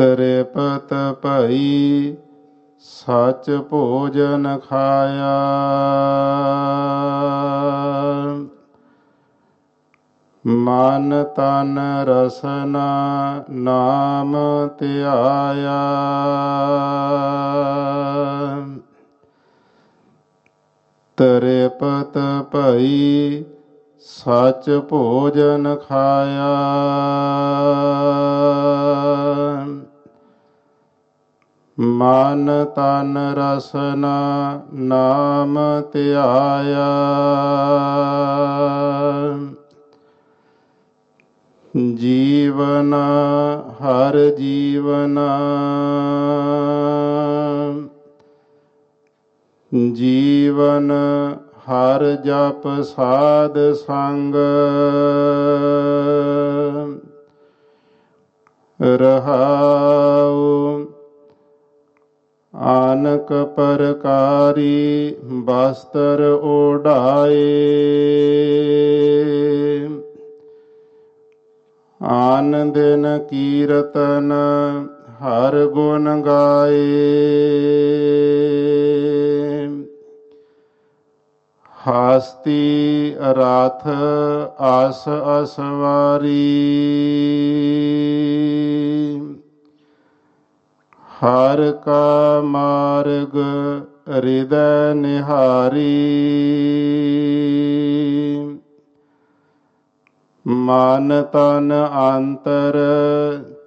ਤ੍ਰਿਪਤ ਭਈ ਸਚ ਭੋਜਨ ਖਾਇਆ। ਮਨ ਤਨ ਰਸਨਾ ਨਾਮ ਧਿਆਇਆ। ਤ੍ਰਿਪਤ ਭਈ ਸਚ ਭੋਜਨ ਖਾਇਆ। ਮਨ ਤਨ ਰਸਨਾ ਨਾਮ ਧਿਆਇਆ। ਜੀਵਨ ਹਰ ਜੀਵਨ ਜੀਵਨ ਹਰ ਜਪ ਸਾਧ ਸੰਗ ਰਹਾਉ ਆਨਕ ਪਰਕਾਰੀ ਬਸਤਰ ਓਢਾਏ ਆਨ ਦਿਨ ਕੀਰਤਨ ਹਰ ਗੁਣ ਗਾਏ। ਹਸਤੀ ਰਥ ਅਸ ਅਸਵਾਰੀ। ਹਰ ਕਾ ਮਾਰਗ ਹਿਰਦੈ ਨਿਹਾਰੀ। ਮਨ ਤਨ ਅੰਤਰ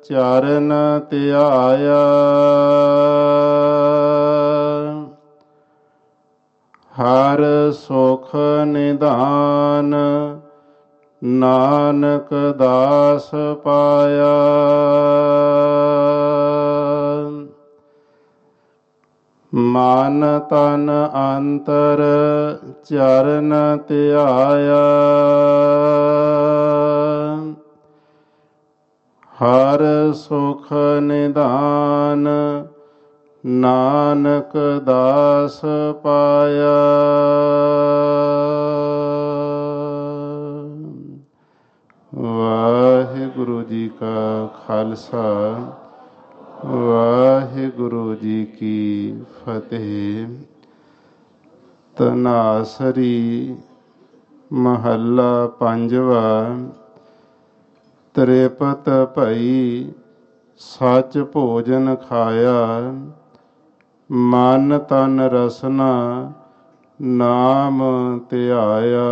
ਚਰਨ ਧਿਆਇਆ। ਹਰ ਸੁਖ ਨਿਧਾਨ ਨਾਨਕ ਦਾਸ ਪਾਇਆ। ਮਨ ਤਨ ਅੰਤਰ ਚਰਨ ਧਿਆਇਆ। ਹਰ ਸੁਖ ਨਿਦਾਨ ਨਾਨਕ ਦਾਸ ਪਾਇਆ। ਵਾਹਿਗੁਰੂ ਜੀ ਕਾ ਖਾਲਸਾ ਵਾਹਿਗੁਰੂ ਜੀ ਕੀ ਫਤਿਹ। ਤਨਾਸਰੀ ਮਹੱਲਾ ਪੰਜਵਾ, ਤ੍ਰਿਪਤ ਭਈ, ਸੱਚ ਭੋਜਨ ਖਾਇਆ, ਮਨ ਤਨ ਰਸਨਾ, ਨਾਮ ਧਿਆਇਆ।